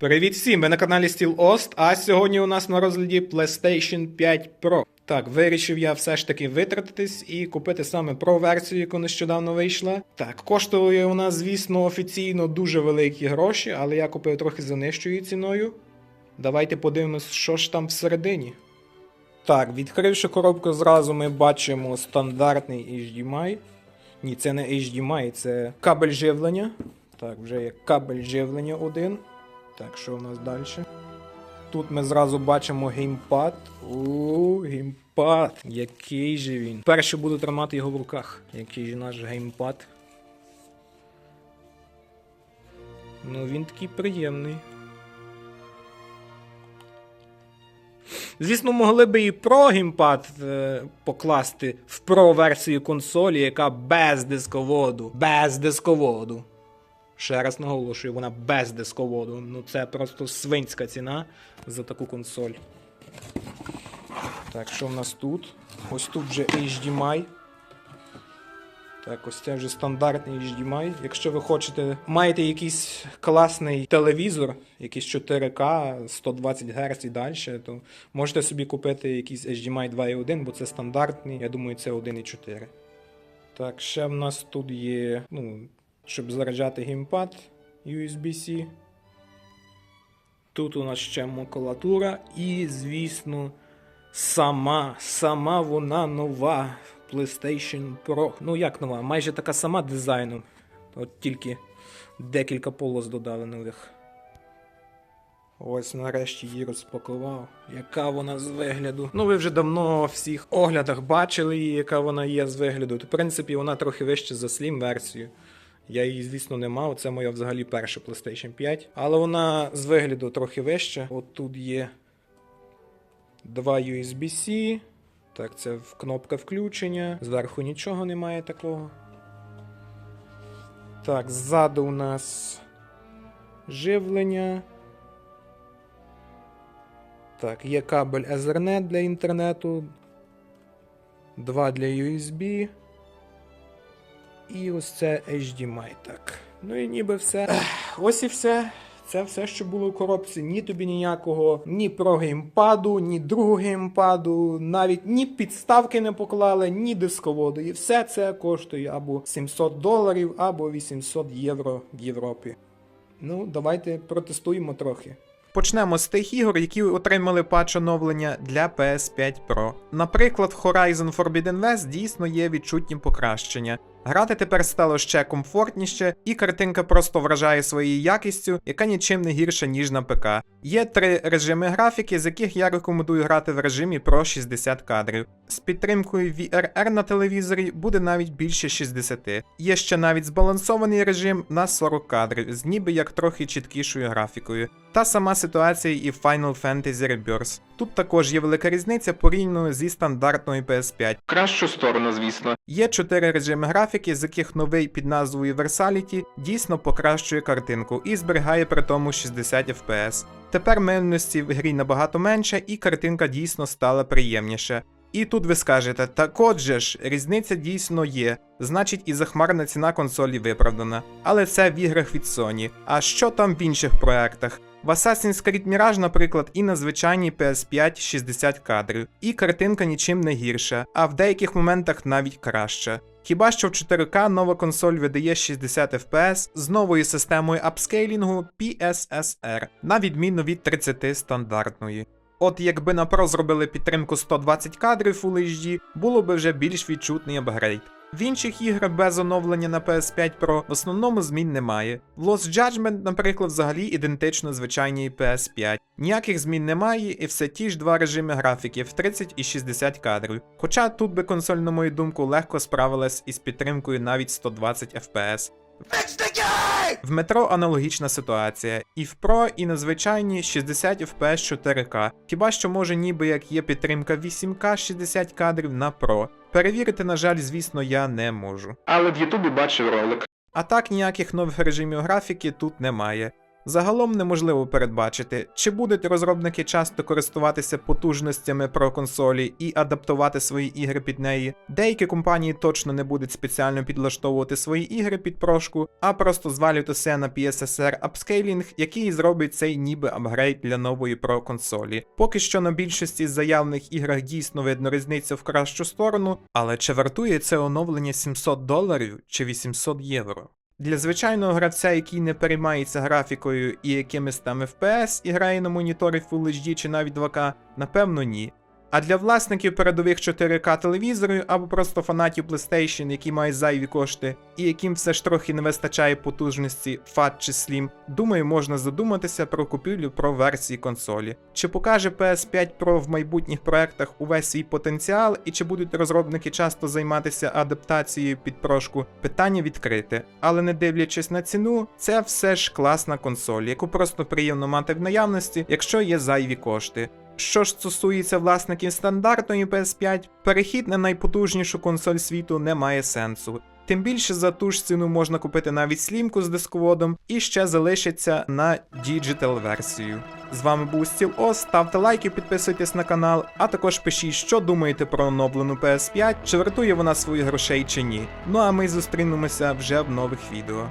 Привіт всім! Ви на каналі SteelOst, а сьогодні у нас на розгляді PlayStation 5 Pro. Так, вирішив я все ж таки витратитись і купити саме Pro версію, яку нещодавно вийшла. Так, коштує нас, звісно, офіційно дуже великі гроші, але я купив трохи за нижчою ціною. Давайте подивимось, що ж там всередині. Так, відкривши коробку, зразу ми бачимо стандартний HDMI. Ні, це не HDMI, це кабель живлення. Так, вже є кабель живлення один. Так, що у нас далі? Тут ми зразу бачимо геймпад. У, геймпад. Який же він. Перше буду тримати його в руках. Який же наш геймпад. Ну, він такий приємний. Звісно, могли би і про геймпад е, покласти в про версію консолі, яка без дисководу. Без дисководу. Ще раз наголошую, вона без дисководу. Ну це просто свинська ціна за таку консоль. Так, що в нас тут? Ось тут вже HDMI. Так, ось це вже стандартний HDMI. Якщо ви хочете, маєте якийсь класний телевізор, якийсь 4К, 120 Гц і далі, то можете собі купити якийсь HDMI 2.1, бо це стандартний. Я думаю, це 1.4. Так, ще в нас тут є, ну, щоб заряджати геймпад USB-C. Тут у нас ще макулатура і, звісно, сама, сама вона нова PlayStation Pro. Ну як нова? Майже така сама дизайном. От тільки декілька полос додали нових. Ось нарешті її розпакував. Яка вона з вигляду. Ну, ви вже давно в всіх оглядах бачили її, яка вона є з вигляду. В принципі, вона трохи вища за Slim версію. Я її, звісно, не мав. Це моя взагалі перша PlayStation 5. Але вона з вигляду трохи вища. От тут є два USB-C. Так, це кнопка включення. Зверху нічого немає такого. Так, ззаду у нас живлення. Так, є кабель Ethernet для інтернету. Два для USB. І ось це HDMI. Так. Ну і ніби все. Ех, ось і все. Це все, що було в коробці. Ні тобі ніякого, ні про геймпаду, ні другого геймпаду, навіть ні підставки не поклали, ні дисководу. І все це коштує або 700 доларів, або 800 євро в Європі. Ну, давайте протестуємо трохи. Почнемо з тих ігор, які отримали патч оновлення для PS5 Pro. Наприклад, в Horizon Forbidden West дійсно є відчутні покращення. Грати тепер стало ще комфортніше, і картинка просто вражає своєю якістю, яка нічим не гірша, ніж на ПК. Є три режими графіки, з яких я рекомендую грати в режимі Pro 60 кадрів. З підтримкою VRR на телевізорі буде навіть більше 60. Є ще навіть збалансований режим на 40 кадрів, з ніби як трохи чіткішою графікою. Та сама ситуація і в Final Fantasy Rebirth. Тут також є велика різниця порівняно зі стандартною PS5. Кращу сторону, звісно. Є чотири режими графіки, з яких новий під назвою Versality дійсно покращує картинку і зберігає при тому 60 FPS. Тепер мильності в грі набагато менше, і картинка дійсно стала приємніше. І тут ви скажете, так отже ж, різниця дійсно є, значить і захмарна ціна консолі виправдана. Але це в іграх від Sony. А що там в інших проектах? В Assassin's Creed Mirage, наприклад, і на звичайній PS5 60 кадрів, і картинка нічим не гірша, а в деяких моментах навіть краща. Хіба що в 4К нова консоль видає 60 FPS з новою системою апскейлінгу PSSR, на відміну від 30 стандартної. От якби на Pro зробили підтримку 120 кадрів Full HD, було би вже більш відчутний апгрейд. В інших іграх без оновлення на PS5 Pro в основному змін немає. В Lost Judgment, наприклад, взагалі ідентично звичайній PS5. Ніяких змін немає, і все ті ж два режими графіки в 30 і 60 кадрів. Хоча тут би консоль, на мою думку, легко справилась із підтримкою навіть 120 FPS. В метро аналогічна ситуація. І в Pro, і на звичайні 60 FPS 4К. Хіба що може ніби як є підтримка 8К 60 кадрів на Pro. Перевірити, на жаль, звісно, я не можу. Але в Ютубі бачив ролик. А так ніяких нових режимів графіки тут немає. Загалом неможливо передбачити, чи будуть розробники часто користуватися потужностями Pro консолі і адаптувати свої ігри під неї. Деякі компанії точно не будуть спеціально підлаштовувати свої ігри під прошку, а просто звалюють усе на PSSR апскейлінг, який зробить цей ніби апгрейд для нової Pro консолі. Поки що на більшості з заявлених іграх дійсно видно різницю в кращу сторону, але чи вартує це оновлення 700 доларів чи 800 євро? Для звичайного гравця, який не переймається графікою і якимись там FPS і грає на моніторі Full HD чи навіть 2К, напевно ні. А для власників передових 4К телевізорів або просто фанатів PlayStation, які мають зайві кошти, і яким все ж трохи не вистачає потужності FAT чи Slim, думаю, можна задуматися про купівлю про версії консолі. Чи покаже PS5 Pro в майбутніх проектах увесь свій потенціал, і чи будуть розробники часто займатися адаптацією під прошку? Питання відкрите. Але не дивлячись на ціну, це все ж класна консоль, яку просто приємно мати в наявності, якщо є зайві кошти. Що ж стосується власників стандартної PS5, перехід на найпотужнішу консоль світу не має сенсу. Тим більше за ту ж ціну можна купити навіть слімку з дисководом і ще залишиться на діджитал версію. З вами був Стіл Ос, ставте лайки, підписуйтесь на канал, а також пишіть, що думаєте про оновлену PS5, чи вартує вона своїх грошей чи ні. Ну а ми зустрінемося вже в нових відео.